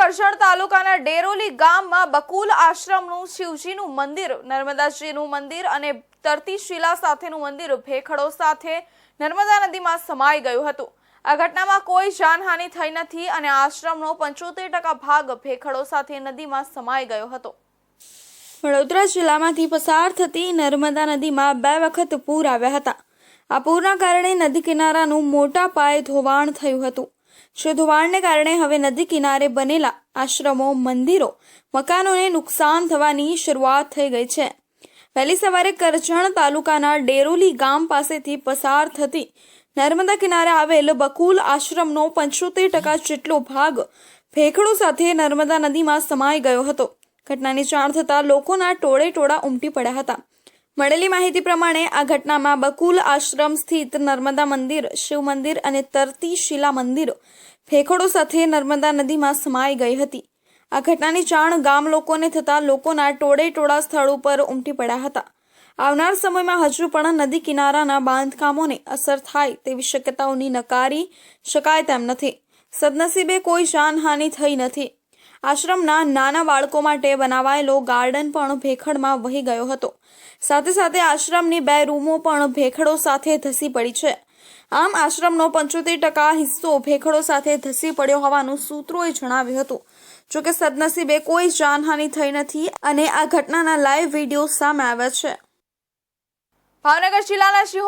કરજણ તાલુકાના ડેરોલી ગામમાં બકુલ આશ્રમનું શિવજીનું મંદિર નર્મદાજીનું મંદિર અને તરતી સાથેનું મંદિર ભેખડો સાથે નર્મદા નદીમાં સમાઈ ગયું હતું. આ ઘટનામાં કોઈ જાનહાનિ થઈ નથી અને આશ્રમનો પંચોતેર ટકા ભાગ ભેખડો સાથે નદીમાં સમાઈ ગયો હતો. વડોદરા જિલ્લામાંથી પસાર થતી નર્મદા નદીમાં બે વખત પૂર આવ્યા હતા. આ પૂરના કારણે નદી કિનારાનું મોટા પાયે ધોવાણ થયું હતું. જે ધોવાણને કારણે હવે નદી કિનારે બનેલા આશ્રમો, મંદિરો, મકાનોને નુકસાન થવાની શરૂઆત થઈ ગઈ છે. વહેલી સવારે કરજણ તાલુકાના ડેરોલી ગામ પાસેથી પસાર થતી નર્મદા કિનારે આવેલ બકુલ આશ્રમનો પંચોતેર ટકા જેટલો ભાગ ભેખડો સાથે નર્મદા નદીમાં સમાઈ ગયો હતો. ઘટનાની જાણ થતાં લોકોના ટોળે ટોળા ઉમટી પડ્યા હતા. મળેલી માહિતી પ્રમાણે આ ઘટનામાં બકુલ આશ્રમ સ્થિત નર્મદા મંદિર, શિવ મંદિર અને તરતી શિલા મંદિર ફેંકડો સાથે નર્મદા નદીમાં સમાઈ ગઈ હતી. આ ઘટનાની જાણ ગામ લોકોને થતાં લોકોના ટોળે ટોળા સ્થળ ઉપર ઉમટી પડ્યા હતા. આવનાર સમયમાં હજુ પણ નદી કિનારાના બાંધકામોને અસર થાય તેવી શક્યતાઓની નકારી શકાય તેમ નથી. સદનસીબે કોઈ જાનહાનિ થઈ નથી. આશ્રમના નાના બાળકો માટે બનાવાયેલો ગાર્ડન પણ ભેખડમાં વહી ગયો હતો. સાથે સાથે આશ્રમની બે રૂમો પણ ભેખડો સાથે ધસી પડી છે. આમ આશ્રમનો પંચોતેર ટકા હિસ્સો ભેખડો સાથે ધસી પડ્યો હોવાનું સૂત્રોએ જણાવ્યું હતું. જોકે સદનસીબે કોઈ જાનહાનિ થઈ નથી અને આ ઘટનાના લાઈવ વીડિયો સામે આવ્યા છે. ભાવનગર જિલ્લાના